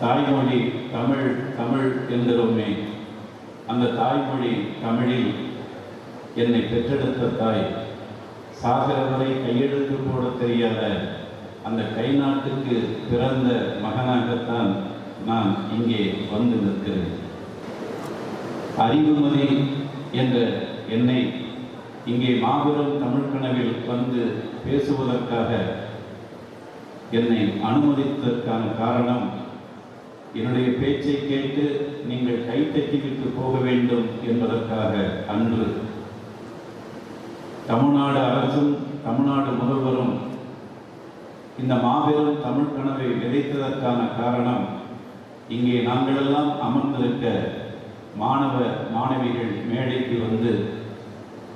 தாய்மொழி தமிழ் தமிழ் என்கிறோமே அந்த தாய்மொழி தமிழில் என்னை பெற்றெடுத்த தாய். சாகர வரை கையெழுத்து போட தெரியாத அந்த கை நாட்டுக்கு பிறந்த மகனாகத்தான் நான் இங்கே வந்து நிற்கிறேன். அறிவுமதி என்ற என்னை இங்கே மாபெரும் தமிழ் கனவில் வந்து பேசுவதற்காக என்னை அனுமதித்ததற்கான காரணம் என்னுடைய பேச்சை கேட்டு நீங்கள் கைத்தட்டிவிட்டு போக வேண்டும் என்பதற்காக அன்று. தமிழ்நாடு அரசும் தமிழ்நாடு முதல்வரும் இந்த மாபெரும் தமிழ் கனவை விதைத்ததற்கான காரணம் இங்கே நாங்களெல்லாம் அமர்ந்திருக்க மாணவ மாணவிகள் மேடைக்கு வந்து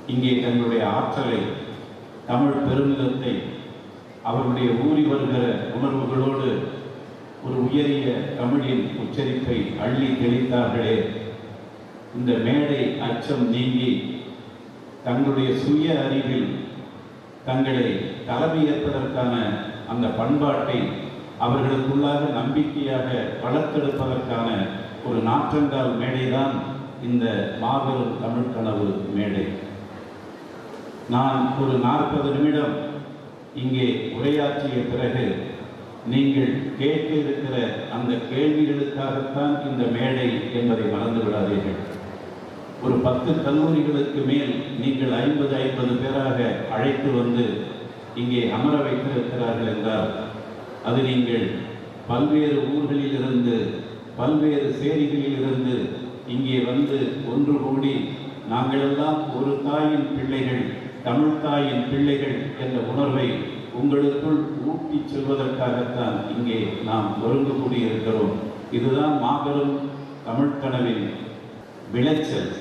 இங்கே தங்களுடைய ஆற்றலை தமிழ் பெருமிதத்தை அவர்களுடைய ஊறி வருகிற உணர்வுகளோடு ஒரு உயரிய தமிழின் உச்சரிப்பை அள்ளி தெளித்தார்களே. இந்த மேடை அச்சம் நீங்கி தங்களுடைய சுய அறிவில் தங்களை தலைமையேற்பதற்கான அந்த பண்பாட்டை அவர்களுக்குள்ளாக நம்பிக்கையாக வளர்த்தெடுப்பதற்கான ஒரு நாற்றங்கால் மேடைதான் இந்த மாபெரும் தமிழ் கனவு மேடை. நான் ஒரு நாற்பது நிமிடம் இங்கே உரையாற்றிய பிறகு நீங்கள் கேட்க இருக்கிற அந்த கேள்விகளுக்காகத்தான் இந்த மேடை என்பதை மறந்து விடாதீர்கள். ஒரு பத்து கல்லூரிகளுக்கு மேல் நீங்கள் ஐம்பது ஐம்பது பேராக அழைத்து வந்து இங்கே அமர வைத்திருக்கிறார்கள் என்றால் அது நீங்கள் பல்வேறு ஊர்களிலிருந்து பல்வேறு சேரிகளிலிருந்து இங்கே வந்து ஒன்று கூடி நாங்களெல்லாம் ஒரு தாயின் பிள்ளைகள் தமிழ் தாயின் பிள்ளைகள் என்ற உணர்வை உங்களுக்குள் ஊட்டி செல்வதற்காகத்தான் இங்கே நாம் ஒருங்கு கூடியிருக்கிறோம் இதுதான் மாபெரும் தமிழ்கனவின் விளைச்சல்.